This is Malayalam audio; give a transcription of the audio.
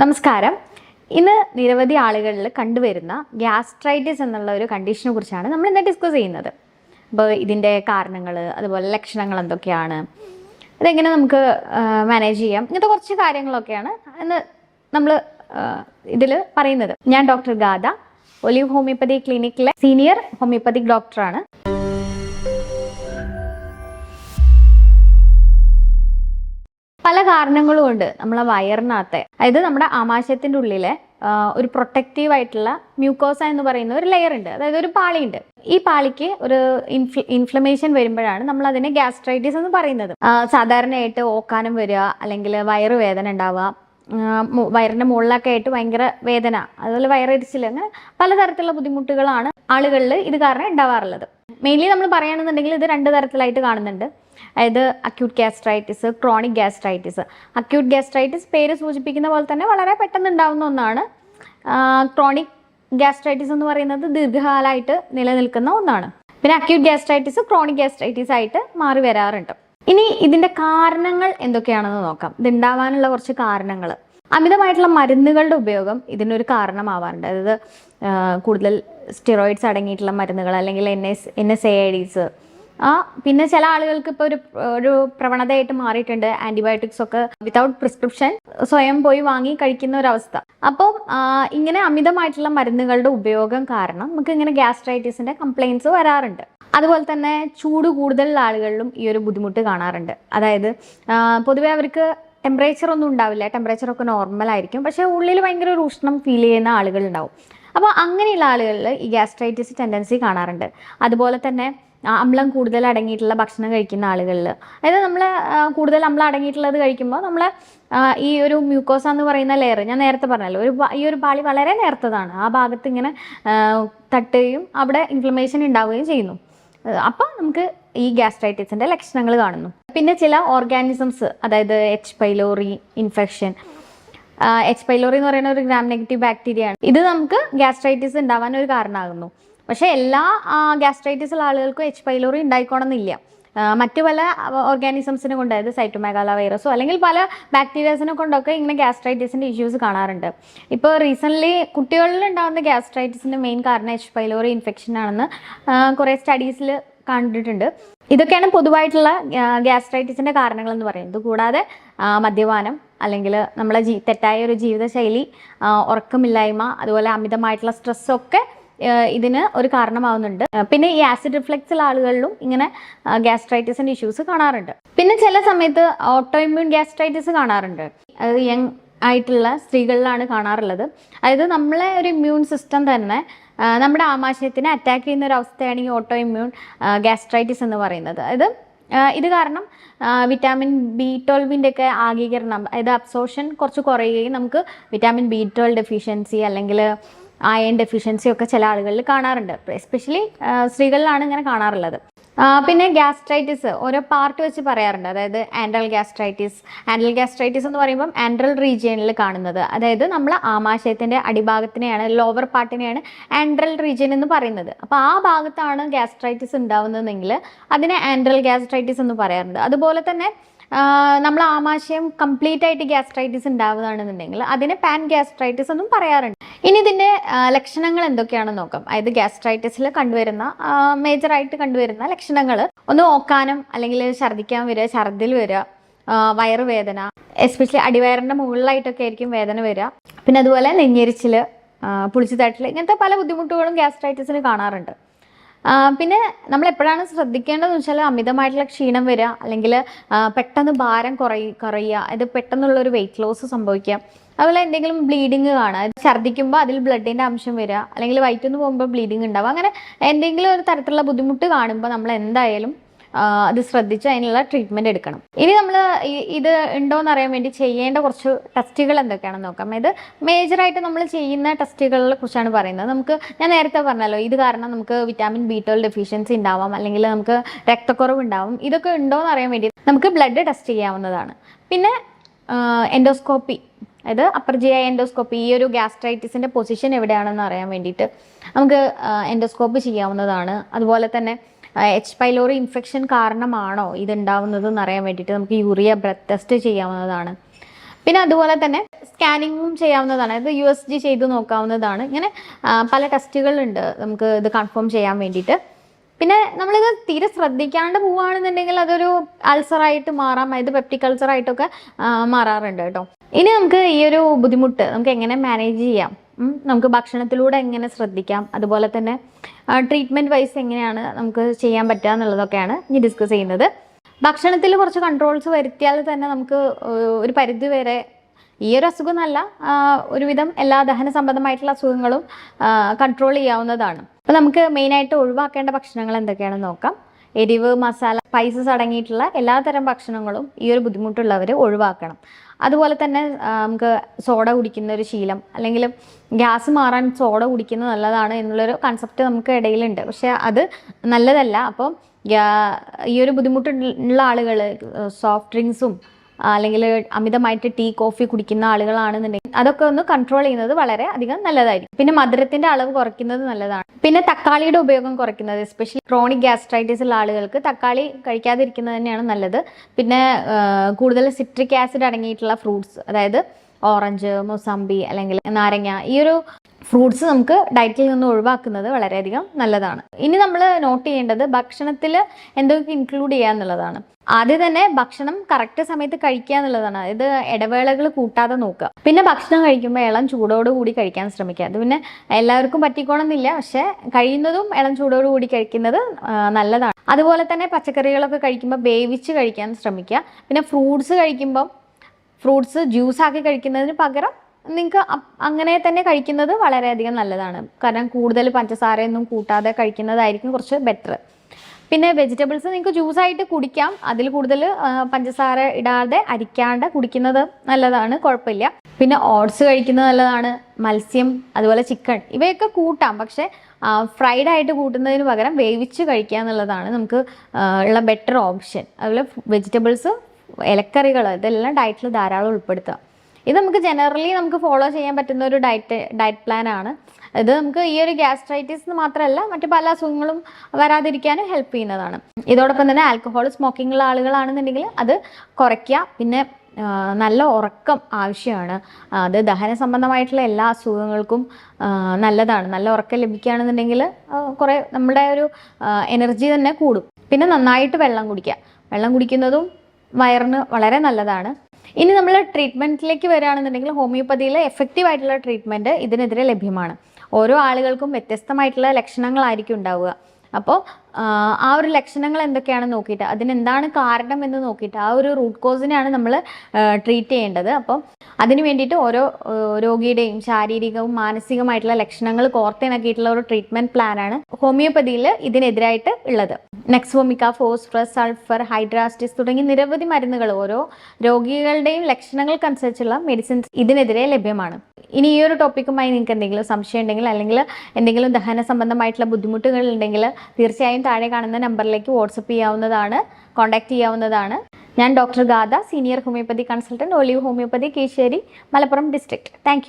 നമസ്കാരം. ഇന്ന് നിരവധി ആളുകളിൽ കണ്ടുവരുന്ന ഗ്യാസ്ട്രൈറ്റിസ് എന്നുള്ള ഒരു കണ്ടീഷനെ കുറിച്ചാണ് നമ്മൾ ഇന്ന് ഡിസ്കസ് ചെയ്യുന്നത്. അപ്പോൾ ഇതിന്റെ കാരണങ്ങൾ അതുപോലെ ലക്ഷണങ്ങൾ എന്തൊക്കെയാണ് അതെങ്ങനെ നമുക്ക് മാനേജ് ചെയ്യാം ഇങ്ങനത്തെ കുറച്ച് കാര്യങ്ങളൊക്കെയാണ് ഇന്ന് നമ്മൾ ഇതിൽ പറയുന്നത്. ഞാൻ ഡോക്ടർ ഗാദ ഒലിവ് ഹോമിയോപ്പതി ക്ലിനിക്കിലെ സീനിയർ ഹോമിയോപ്പതിക് ഡോക്ടറാണ്. പല കാരണങ്ങളും ഉണ്ട് നമ്മളെ വയറിനകത്തെ. അതായത് നമ്മുടെ ആമാശയത്തിന്റെ ഉള്ളിലെ ഒരു പ്രൊട്ടക്റ്റീവ് ആയിട്ടുള്ള മ്യൂക്കോസ എന്ന് പറയുന്ന ഒരു ലെയർ ഉണ്ട്. അതായത് ഒരു പാളിയുണ്ട് ഈ പാളിക്ക് ഒരു ഇൻഫ്ലമേഷൻ വരുമ്പോഴാണ് നമ്മൾ അതിനെ ഗ്യാസ്ട്രൈറ്റിസ് എന്ന് പറയുന്നത്. സാധാരണയായിട്ട് ഓക്കാനം വരിക അല്ലെങ്കിൽ വയറ് വേദന ഉണ്ടാവുക വയറിന്റെ മുകളിലൊക്കെ ആയിട്ട് ഭയങ്കര വേദന അതുപോലെ വയറരിച്ചിൽ അങ്ങനെ പലതരത്തിലുള്ള ബുദ്ധിമുട്ടുകളാണ് ആളുകളിൽ ഇത് കാരണം ഉണ്ടാവാറുള്ളത്. മെയിൻലി നമ്മൾ പറയുകയാണെന്നുണ്ടെങ്കിൽ ഇത് രണ്ട് തരത്തിലായിട്ട് കാണുന്നുണ്ട്. അതായത് acute gastritis chronic gastritis acute gastritis പേര് സൂചിപ്പിക്കുന്ന പോലെ തന്നെ വളരെ പെട്ടെന്ന് ഉണ്ടാവുന്ന ഒന്നാണ് ക്രോണിക് ഗ്യാസ്ട്രൈറ്റിസ് എന്ന് പറയുന്നത് ദീർഘകാലമായിട്ട് നിലനിൽക്കുന്ന ഒന്നാണ്. പിന്നെ അക്യൂട്ട് ഗ്യാസ്ട്രൈറ്റിസ് ക്രോണിക് ഗ്യാസ്ട്രൈറ്റിസ് ആയിട്ട് മാറി വരാറുണ്ട്. ഇനി ഇതിന്റെ കാരണങ്ങൾ എന്തൊക്കെയാണെന്ന് നോക്കാം. ഇത് ഉണ്ടാവാനുള്ള കുറച്ച് കാരണങ്ങൾ. അമിതമായിട്ടുള്ള മരുന്നുകളുടെ ഉപയോഗം ഇതിനൊരു കാരണമാവാറുണ്ട്. അതായത് കൂടുതൽ സ്റ്റിറോയിഡ്സ് അടങ്ങിയിട്ടുള്ള മരുന്നുകൾ അല്ലെങ്കിൽ N S N S A I Ds ആ പിന്നെ ചില ആളുകൾക്ക് ഇപ്പോൾ ഒരു ഒരു പ്രവണതയായിട്ട് മാറിയിട്ടുണ്ട് ആന്റിബയോട്ടിക്സ് ഒക്കെ. വിതൗട്ട് പ്രിസ്ക്രിപ്ഷൻ സ്വയം പോയി വാങ്ങി കഴിക്കുന്ന ഒരു അവസ്ഥ. അപ്പം ഇങ്ങനെ അമിതമായിട്ടുള്ള മരുന്നുകളുടെ ഉപയോഗം കാരണം നമുക്ക് ഇങ്ങനെ ഗ്യാസ്ട്രൈറ്റിസിന്റെ കംപ്ലയിൻസ് വരാറുണ്ട്. അതുപോലെ തന്നെ ചൂട് കൂടുതലുള്ള ആളുകളിലും ഈ ഒരു ബുദ്ധിമുട്ട് കാണാറുണ്ട്. അതായത് പൊതുവെ അവർക്ക് ടെമ്പറേച്ചർ ഒന്നും ഉണ്ടാവില്ല. ടെമ്പറേച്ചർ ഒക്കെ നോർമൽ ആയിരിക്കും. പക്ഷേ ഉള്ളിൽ ഭയങ്കര ഒരു ഉഷ്ണം ഫീൽ ചെയ്യുന്ന ആളുകളുണ്ടാവും അപ്പോൾ അങ്ങനെയുള്ള ആളുകളിൽ ഈ ഗ്യാസ്ട്രൈറ്റിസ് ടെൻഡൻസി കാണാറുണ്ട്. അതുപോലെ തന്നെ അമ്ലം കൂടുതൽ അടങ്ങിയിട്ടുള്ള ഭക്ഷണം കഴിക്കുന്ന ആളുകളിൽ. അതായത് നമ്മൾ കൂടുതൽ അമ്ലം അടങ്ങിയിട്ടുള്ളത് കഴിക്കുമ്പോൾ നമ്മൾ ഈ ഒരു മ്യൂക്കോസ എന്ന് പറയുന്ന ലെയർ ഞാൻ നേരത്തെ പറഞ്ഞല്ലോ ഒരു ഈ ഒരു പാളി വളരെ നേർത്തതാണ്. ആ ഭാഗത്ത് ഇങ്ങനെ തട്ടുകയും അവിടെ ഇൻഫ്ലമേഷൻ ഉണ്ടാവുകയും ചെയ്യുന്നു. അപ്പം നമുക്ക് ഈ ഗ്യാസ്ട്രൈറ്റിസിന്റെ ലക്ഷണങ്ങൾ കാണുന്നു. പിന്നെ ചില ഓർഗാനിസംസ് അതായത് H pylori infection H pylori എന്ന് പറയുന്ന ഒരു ഗ്രാം നെഗറ്റീവ് ബാക്ടീരിയ ആണ്. ഇത് നമുക്ക് ഗ്യാസ്ട്രൈറ്റിസ് ഉണ്ടാവാൻ ഒരു കാരണമാകുന്നു. പക്ഷേ എല്ലാ ഗ്യാസ്ട്രൈറ്റിസ് ഉള്ള ആളുകൾക്കും എച്ച് പൈലോറി ഉണ്ടായിക്കോണമെന്നില്ല മറ്റു പല ഓർഗാനിസംസിനെ കൊണ്ട് അതായത് സൈറ്റോമേഗാല വൈറസോ അല്ലെങ്കിൽ പല ബാക്ടീരിയാസിനെ കൊണ്ടൊക്കെ ഇങ്ങനെ ഗ്യാസ്ട്രൈറ്റിസിന്റെ ഇഷ്യൂസ് കാണാറുണ്ട്. ഇപ്പോൾ റീസെന്റ്ലി കുട്ടികളിൽ ഉണ്ടാകുന്ന ഗ്യാസ്ട്രൈറ്റിസിന്റെ മെയിൻ കാരണം എച്ച് പൈലോറി ഇൻഫെക്ഷൻ ആണെന്ന് കുറേ സ്റ്റഡീസിൽ കണ്ടിട്ടുണ്ട്. ഇതൊക്കെയാണ് പൊതുവായിട്ടുള്ള ഗ്യാസ്ട്രൈറ്റിസിന്റെ കാരണങ്ങൾ എന്ന് പറയുന്നത്. കൂടാതെ മദ്യപാനം അല്ലെങ്കിൽ നമ്മളെ ജീ തെറ്റായ ഒരു ജീവിതശൈലി ഉറക്കമില്ലായ്മ അതുപോലെ അമിതമായിട്ടുള്ള സ്ട്രെസ്സൊക്കെ ഇതിന് ഒരു കാരണമാവുന്നുണ്ട്. പിന്നെ ഈ ആസിഡ് റിഫ്ലക്സ് ഉള്ള ആളുകളിലും ഇങ്ങനെ ഗ്യാസ്ട്രൈറ്റിസിന്റെ ഇഷ്യൂസ് കാണാറുണ്ട്. പിന്നെ ചില സമയത്ത് ഓട്ടോ ഇമ്മ്യൂൺ ഗ്യാസ്ട്രൈറ്റിസ് കാണാറുണ്ട് യങ് ആയിട്ടുള്ള സ്ത്രീകളിലാണ് കാണാറുള്ളത്. അതായത് നമ്മളെ ഒരു ഇമ്മ്യൂൺ സിസ്റ്റം തന്നെ നമ്മുടെ ആമാശയത്തിനെ അറ്റാക്ക് ചെയ്യുന്ന ഒരു അവസ്ഥയാണ് ഈ ഓട്ടോ ഇമ്മ്യൂൺ ഗ്യാസ്ട്രൈറ്റിസ് എന്ന് പറയുന്നത്. അതായത് ഇത് കാരണം വിറ്റാമിൻ ബി ട്വൽവിന്റെ ഒക്കെ ആഗീകരണം അതായത് അബ്സോർഷൻ കുറച്ച് കുറയുകയും നമുക്ക് വിറ്റാമിൻ ബി ട്വൽവ് ഡെഫിഷ്യൻസി അല്ലെങ്കിൽ അയൺ ഡെഫിഷ്യൻസി ഒക്കെ ചില ആളുകളിൽ കാണാറുണ്ട്. എസ്പെഷ്യലി സ്ത്രീകളിലാണ് ഇങ്ങനെ കാണാറുള്ളത്. പിന്നെ ഗ്യാസ്ട്രൈറ്റിസ് ഓരോ പാർട്ട് വെച്ച് പറയാറുണ്ട്. അതായത് ആൻഡ്രൽ ഗ്യാസ്ട്രൈറ്റിസ് ആൻഡ്രൽ ഗ്യാസ്ട്രൈറ്റിസ് എന്ന് പറയുമ്പം ആൻഡ്രൽ റീജിയനിൽ കാണുന്നത്. അതായത് നമ്മൾ ആമാശയത്തിന്റെ അടിഭാഗത്തിനെയാണ് ലോവർ പാർട്ടിനെയാണ് ആൻഡ്രൽ റീജിയൻ എന്ന് പറയുന്നത്. അപ്പോൾ ആ ഭാഗത്താണ് ഗ്യാസ്ട്രൈറ്റിസ് ഉണ്ടാവുന്നതെങ്കിൽ അതിനെ ആൻഡ്രൽ ഗ്യാസ്ട്രൈറ്റിസ് എന്ന് പറയാറുണ്ട്. അതുപോലെ തന്നെ നമ്മൾ ആമാശയം കംപ്ലീറ്റ് ആയിട്ട് ഗ്യാസ്ട്രൈറ്റിസ് ഉണ്ടാവുകയാണെന്നുണ്ടെങ്കിൽ അതിനെ പാൻ ഗ്യാസ്ട്രൈറ്റിസ് എന്നും പറയാറുണ്ട്. ഇനി ഇതിന്റെ ലക്ഷണങ്ങൾ എന്തൊക്കെയാണെന്ന് നോക്കാം. അതായത് ഗ്യാസ്ട്രൈറ്റിസിൽ കണ്ടുവരുന്ന മേജറായിട്ട് കണ്ടുവരുന്ന ലക്ഷണങ്ങൾ ഒന്ന് ഓക്കാനം അല്ലെങ്കിൽ ഛർദ്ദിക്കാൻ വരിക ഛർദിൽ വരിക വയറുവേദന എസ്പെഷ്യലി അടിവയറിന്റെ മുകളിലായിട്ടൊക്കെ ആയിരിക്കും വേദന വരിക. പിന്നെ അതുപോലെ നെഞ്ഞെരിച്ചിൽ പുളിച്ചു തട്ടൽ ഇങ്ങനത്തെ പല ബുദ്ധിമുട്ടുകളും ഗ്യാസ്ട്രൈറ്റിസിന് കാണാറുണ്ട്. പിന്നെ നമ്മൾ എപ്പോഴാണ് ശ്രദ്ധിക്കേണ്ടതെന്ന് വെച്ചാൽ അമിതമായിട്ടുള്ള ക്ഷീണം വരിക അല്ലെങ്കിൽ പെട്ടെന്ന് ഭാരം കുറയ കുറയുക അത് പെട്ടെന്നുള്ളൊരു വെയിറ്റ് ലോസ് സംഭവിക്കുക. അതുപോലെ എന്തെങ്കിലും ബ്ലീഡിങ് അത് ഛർദ്ദിക്കുമ്പോൾ അതിൽ ബ്ലഡിന്റെ അംശം വരിക അല്ലെങ്കിൽ വയറ്റിൽ നിന്ന് പോകുമ്പോൾ ബ്ലീഡിങ് ഉണ്ടാവുക അങ്ങനെ എന്തെങ്കിലും ഒരു തരത്തിലുള്ള ബുദ്ധിമുട്ട് കാണുമ്പോൾ നമ്മൾ എന്തായാലും അത് ശ്രദ്ധിച്ച് അതിനുള്ള ട്രീറ്റ്മെന്റ് എടുക്കണം. ഇനി നമ്മൾ ഇത് ഉണ്ടോ എന്ന് അറിയാൻ വേണ്ടി ചെയ്യേണ്ട കുറച്ച് ടെസ്റ്റുകൾ എന്തൊക്കെയാണെന്ന് നോക്കാം. ഇത് മേജറായിട്ട് നമ്മൾ ചെയ്യുന്ന ടെസ്റ്റുകളെ കുറിച്ചാണ് പറയുന്നത്. നമുക്ക് ഞാൻ നേരത്തെ പറഞ്ഞല്ലോ ഇത് കാരണം നമുക്ക് വിറ്റാമിൻ ബി ട്വൽവ് ഡെഫിഷ്യൻസി ഉണ്ടാവാം. അല്ലെങ്കിൽ നമുക്ക് രക്തക്കുറവ് ഉണ്ടാവും. ഇതൊക്കെ ഉണ്ടോ എന്ന് അറിയാൻ വേണ്ടി നമുക്ക് ബ്ലഡ് ടെസ്റ്റ് ചെയ്യാവുന്നതാണ്. പിന്നെ എൻഡോസ്കോപ്പി. അതായത് അപ്പർ ജി ഐ എൻഡോസ്കോപ്പി ഈ ഒരു ഗ്യാസ്ട്രൈറ്റിസിന്റെ പൊസിഷൻ എവിടെയാണെന്ന് അറിയാൻ വേണ്ടിയിട്ട് നമുക്ക് എൻഡോസ്കോപ്പ് ചെയ്യാവുന്നതാണ്. അതുപോലെ തന്നെ എച്ച് പൈലോറി ഇൻഫെക്ഷൻ കാരണമാണോ ഇത് ഉണ്ടാവുന്നത് എന്ന് അറിയാൻ വേണ്ടിയിട്ട് നമുക്ക് യൂറിയ ബ്രത്ത് ടെസ്റ്റ് ചെയ്യാവുന്നതാണ്. പിന്നെ അതുപോലെ തന്നെ സ്കാനിങ്ങും ചെയ്യാവുന്നതാണ്. അതായത് യു എസ് ജി ചെയ്ത് നോക്കാവുന്നതാണ്. ഇങ്ങനെ പല ടെസ്റ്റുകളുണ്ട് നമുക്ക് ഇത് കൺഫേം ചെയ്യാൻ വേണ്ടിയിട്ട്. പിന്നെ നമ്മളിത് തീരെ ശ്രദ്ധിക്കാണ്ട് പോവുകയാണെന്നുണ്ടെങ്കിൽ അതൊരു അൾസറായിട്ട് മാറാം അതായത് പെപ്റ്റിക് അൾസറായിട്ടൊക്കെ മാറാറുണ്ട് കേട്ടോ. ഇനി നമുക്ക് ഈ ഒരു ബുദ്ധിമുട്ട് നമുക്ക് എങ്ങനെ മാനേജ് ചെയ്യാം? നമുക്ക് ഭക്ഷണത്തിലൂടെ എങ്ങനെ ശ്രദ്ധിക്കാം? അതുപോലെ തന്നെ ട്രീറ്റ്മെന്റ് വൈസ് എങ്ങനെയാണ് നമുക്ക് ചെയ്യാൻ പറ്റുക എന്നുള്ളതൊക്കെയാണ് ഇനി ഡിസ്കസ് ചെയ്യുന്നത്. ഭക്ഷണത്തിൽ കുറച്ച് കൺട്രോൾസ് വരുത്തിയാൽ തന്നെ നമുക്ക് ഒരു പരിധി വരെ ഈ ഒരു അസുഖം എന്നല്ല ഒരുവിധം എല്ലാ ദഹന സംബന്ധമായിട്ടുള്ള അസുഖങ്ങളും കൺട്രോൾ ചെയ്യാവുന്നതാണ്. അപ്പോൾ നമുക്ക് മെയിനായിട്ട് ഒഴിവാക്കേണ്ട ഭക്ഷണങ്ങൾ എന്തൊക്കെയാണെന്ന് നോക്കാം. എരിവ് മസാല സ്പൈസസ് അടങ്ങിയിട്ടുള്ള എല്ലാതരം ഭക്ഷണങ്ങളും ഈ ഒരു ബുദ്ധിമുട്ടുള്ളവർ ഒഴിവാക്കണം. അതുപോലെ തന്നെ നമുക്ക് സോഡ കുടിക്കുന്ന ഒരു ശീലം അല്ലെങ്കിൽ ഗ്യാസ് മാറാൻ സോഡ കുടിക്കുന്നത് നല്ലതാണ് എന്നുള്ളൊരു കൺസെപ്റ്റ് നമുക്ക് ഇടയിലുണ്ട്. പക്ഷേ അത് നല്ലതല്ല. അപ്പോൾ ഈ ഒരു ബുദ്ധിമുട്ടുള്ള ആളുകൾ സോഫ്റ്റ് ഡ്രിങ്ക്സും അല്ലെങ്കിൽ അമിതമായിട്ട് ടീ കോഫി കുടിക്കുന്ന ആളുകളാണെന്നുണ്ടെങ്കിൽ അതൊക്കെ ഒന്ന് കൺട്രോൾ ചെയ്യുന്നത് വളരെ അധികം നല്ലതായിരിക്കും. പിന്നെ മധുരത്തിന്റെ അളവ് കുറയ്ക്കുന്നത് നല്ലതാണ്. പിന്നെ തക്കാളിയുടെ ഉപയോഗം കുറയ്ക്കുന്നത് എസ്പെഷ്യലി ക്രോണിക് ഗ്യാസ്ട്രൈറ്റിസ് ഉള്ള ആളുകൾക്ക് തക്കാളി കഴിക്കാതിരിക്കുന്നത് തന്നെയാണ് നല്ലത്. പിന്നെ കൂടുതൽ സിട്രിക് ആസിഡ് അടങ്ങിയിട്ടുള്ള ഫ്രൂട്ട്സ് അതായത് ഓറഞ്ച് മൊസാമ്പി അല്ലെങ്കിൽ നാരങ്ങ ഈ ഒരു ഫ്രൂട്ട്സ് നമുക്ക് ഡയറ്റിൽ നിന്ന് ഒഴിവാക്കുന്നത് വളരെയധികം നല്ലതാണ്. ഇനി നമ്മൾ നോട്ട് ചെയ്യേണ്ടത് ഭക്ഷണത്തിൽ എന്തൊക്കെ ഇൻക്ലൂഡ് ചെയ്യുക എന്നുള്ളതാണ്. ആദ്യം തന്നെ ഭക്ഷണം കറക്റ്റ് സമയത്ത് കഴിക്കുക എന്നുള്ളതാണ്. അതായത് ഇടവേളകൾ കൂട്ടാതെ നോക്കുക. പിന്നെ ഭക്ഷണം കഴിക്കുമ്പോൾ ഇളം ചൂടോട് കൂടി കഴിക്കാൻ ശ്രമിക്കുക. അത് പിന്നെ എല്ലാവർക്കും പറ്റിക്കോണമെന്നില്ല പക്ഷേ കഴിയുന്നതും ഇളം ചൂടോട് കൂടി കഴിക്കുന്നത് നല്ലതാണ്. അതുപോലെ തന്നെ പച്ചക്കറികളൊക്കെ കഴിക്കുമ്പോൾ വേവിച്ച് കഴിക്കാൻ ശ്രമിക്കുക. പിന്നെ ഫ്രൂട്ട്സ് കഴിക്കുമ്പം ഫ്രൂട്ട്സ് ജ്യൂസ് ആക്കി കഴിക്കുന്നതിന് പകരം നിങ്ങൾക്ക് അങ്ങനെ തന്നെ കഴിക്കുന്നത് വളരെയധികം നല്ലതാണ്. കാരണം കൂടുതൽ പഞ്ചസാരയൊന്നും കൂട്ടാതെ കഴിക്കുന്നതായിരിക്കും കുറച്ച് ബെറ്റർ പിന്നെ വെജിറ്റബിൾസ് നിങ്ങൾക്ക് ജ്യൂസായിട്ട് കുടിക്കാം. അതിൽ കൂടുതൽ പഞ്ചസാര ഇടാതെ അരിക്കാണ്ട് കുടിക്കുന്നത് നല്ലതാണ് കുഴപ്പമില്ല. പിന്നെ ഓട്സ് കഴിക്കുന്നത് നല്ലതാണ് മത്സ്യം അതുപോലെ ചിക്കൻ ഇവയൊക്കെ കൂട്ടാം. പക്ഷേ ഫ്രൈഡ് ആയിട്ട് കൂട്ടുന്നതിന് പകരം വേവിച്ച് കഴിക്കുക എന്നുള്ളതാണ് നമുക്ക് ഉള്ള ബെറ്റർ ഓപ്ഷൻ അതുപോലെ വെജിറ്റബിൾസ് ഇലക്കറികൾ ഇതെല്ലാം ഡയറ്റിൽ ധാരാളം ഉൾപ്പെടുത്തുക ഇത് നമുക്ക് ജനറലി നമുക്ക് ഫോളോ ചെയ്യാൻ പറ്റുന്ന ഒരു ഡയറ്റ് ഡയറ്റ് പ്ലാൻ ആണ്. ഇത് നമുക്ക് ഈ ഒരു ഗ്യാസ്ട്രൈറ്റിസ് മാത്രമല്ല മറ്റു പല അസുഖങ്ങളും വരാതിരിക്കാനും ഹെൽപ്പ് ചെയ്യുന്നതാണ്. ഇതോടൊപ്പം തന്നെ ആൽക്കഹോൾ സ്മോക്കിംഗ് ഉള്ള ആളുകളാണെന്നുണ്ടെങ്കിൽ അത് കുറയ്ക്കുക. പിന്നെ നല്ല ഉറക്കം ആവശ്യമാണ്. അത് ദഹന സംബന്ധമായിട്ടുള്ള എല്ലാ അസുഖങ്ങൾക്കും നല്ലതാണ്. നല്ല ഉറക്കം ലഭിക്കുകയാണെന്നുണ്ടെങ്കിൽ കുറെ നമ്മുടെ ഒരു എനർജി തന്നെ കൂടും. പിന്നെ നന്നായിട്ട് വെള്ളം കുടിക്കുക. വെള്ളം കുടിക്കുന്നതും വയറിന് വളരെ നല്ലതാണ്. ഇനി നമ്മൾ ട്രീറ്റ്മെന്റിലേക്ക് വരികയാണെന്നുണ്ടെങ്കിൽ ഹോമിയോപ്പതിയിലെ എഫക്റ്റീവ് ആയിട്ടുള്ള ട്രീറ്റ്മെന്റ് ഇതിനെതിരെ ലഭ്യമാണ്. ഓരോ ആളുകൾക്കും വ്യത്യസ്തമായിട്ടുള്ള ലക്ഷണങ്ങളായിരിക്കും ഉണ്ടാവുക. അപ്പോൾ ആ ഒരു ലക്ഷണങ്ങൾ എന്തൊക്കെയാണ് നോക്കിയിട്ട് അതിനെന്താണ് കാരണം എന്ന് നോക്കിയിട്ട് ആ ഒരു റൂട്ട് കോസിനെയാണ് നമ്മൾ ട്രീറ്റ് ചെയ്യേണ്ടത്. അപ്പോൾ അതിന് വേണ്ടിയിട്ട് ഓരോ രോഗിയുടെയും ശാരീരികവും മാനസികമായിട്ടുള്ള ലക്ഷണങ്ങൾ കോർത്തിണക്കിയിട്ടുള്ള ഒരു ട്രീറ്റ്മെന്റ് പ്ലാനാണ് ഹോമിയോപ്പതിയിൽ ഇതിനെതിരായിട്ട് ഉള്ളത്. നെക്സോമിക്ക ഫോസ്ഫറസ് സൾഫർ ഹൈഡ്രാസ്റ്റിസ് തുടങ്ങി നിരവധി മരുന്നുകൾ ഓരോ രോഗികളുടെയും ലക്ഷണങ്ങൾക്കനുസരിച്ചുള്ള മെഡിസിൻസ് ഇതിനെതിരെ ലഭ്യമാണ്. ഇനി ഈ ഒരു ടോപ്പിക്കുമായി നിങ്ങൾക്ക് എന്തെങ്കിലും സംശയം ഉണ്ടെങ്കിൽ അല്ലെങ്കിൽ എന്തെങ്കിലും ദഹന സംബന്ധമായിട്ടുള്ള ബുദ്ധിമുട്ടുകൾ ഉണ്ടെങ്കിൽ തീർച്ചയായും താഴെ കാണുന്ന നമ്പറിലേക്ക് വാട്സപ്പ് ചെയ്യാവുന്നതാണ് കോൺടാക്ട് ചെയ്യാവുന്നതാണ്. ഞാൻ doctor Gada senior homeopathy consultant olive homeopathy Kizhissery Malappuram district thank